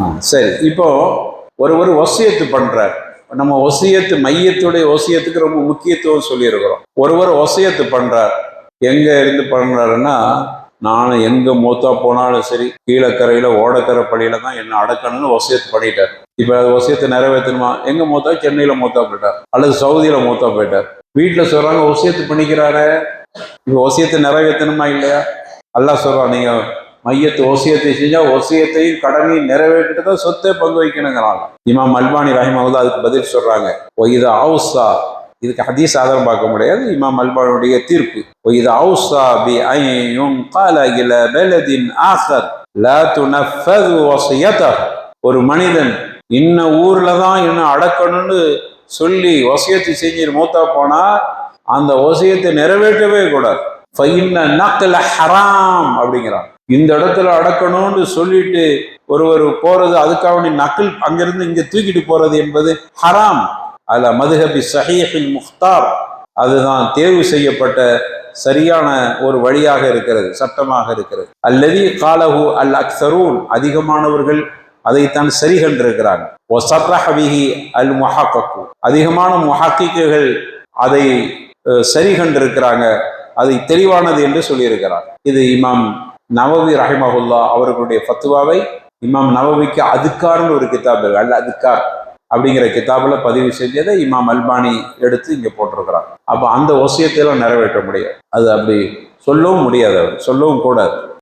ஆ, சரி. இப்போ ஒரு ஒரு ஒசியத்து பண்றார். நம்ம ஒசியத்து மையத்துடைய ஒசியத்துக்கு ரொம்ப முக்கியத்துவம் சொல்லியிருக்கிறோம். ஒருவர் ஒசியத்து பண்றார். எங்க இருந்து பண்றாருன்னா நான் எங்க மூத்தா போனாலும் சரி கீழக்கரையில ஓடக்கரை பள்ளியில தான் என்ன அடக்கணும்னு ஒசியத்து பண்ணிட்டார். இப்ப அது ஒசியத்தை நிறைவேற்றணுமா? எங்க மூத்தா? சென்னையில மூத்தா போயிட்டார். அல்லது சவுதியில மூத்தா போயிட்டார். வீட்டுல சொல்றாங்க ஒசியத்து பண்ணிக்கிறாரு. இப்ப ஒசியத்தை நிறைவேற்றணுமா இல்லையா? அல்லா சொல்றான் நீங்க மையத்து ஓசியத்தை செஞ்சா ஒசியத்தையும் கடனையும் நிறைவேற்றிட்டு தான் சொத்தை பங்கு வைக்கணுங்கிறாங்க. இமாம் அல்பானி ரஹிமஹுல்லா அதுக்கு பதில் சொல்றாங்க. ஒய்து ஆவுசா இதுக்கு ஹதீஸ் ஆதாரம் பார்க்க முடியாது. இமாம் அல்பானுடைய தீர்ப்பு. ஒய்து ஆவுசா பி ஐயும் கால இல பெலதின் ஆசர் லா துனஃபது வசியத்தஹ் ஒரு மனிதன் இன்ன ஊர்ல தான் இன்னும் அடக்கணும்னு சொல்லி ஒசியத்தை செஞ்சு மூத்தா போனா அந்த ஒசியத்தை நிறைவேற்றவே கூடாது. ஹராம் அப்படிங்கிறான். இந்த இடத்துல அடக்கணும்னு சொல்லிட்டு ஒருவர் போறது அதுக்காக நக்கல் அங்கிருந்து இங்க தூக்கிட்டு போறது என்பது ஹராம். அல்ல மதுஹபி சஹீஹில் முஹ்தார் அதுதான் தேர்வு செய்யப்பட்ட சரியான ஒரு வழியாக இருக்கிறது சட்டமாக இருக்கிறது. அல்லது காலஹு அல் அக்சரூன் அதிகமானவர்கள் அதைத்தான் சரி கண்டிருக்கிறாங்க. அல் முஹாக்கு அதிகமான முஹாக்கிக்குகள் அதை சரி கண்டிருக்கிறாங்க. அதை தெளிவானது என்று சொல்லியிருக்கிறார். இது இமாம் நவவி ரஹிமஹுல்லா அவர்களுடைய ஃபத்துவாவை இமாம் நவவிக்கு அதுக்கார்னு ஒரு கிதாப் இருக்கு. அல்ல அதுக்கார் அப்படிங்கிற கிதாபில் பதிவு செஞ்சதை இமாம் அல்பானி எடுத்து இங்கே போட்டிருக்கிறார். அப்போ அந்த ஒசியத்தையெல்லாம் நிறைவேற்ற முடியாது. அது அப்படி சொல்லவும் முடியாது அவர். சொல்லவும் கூடாது.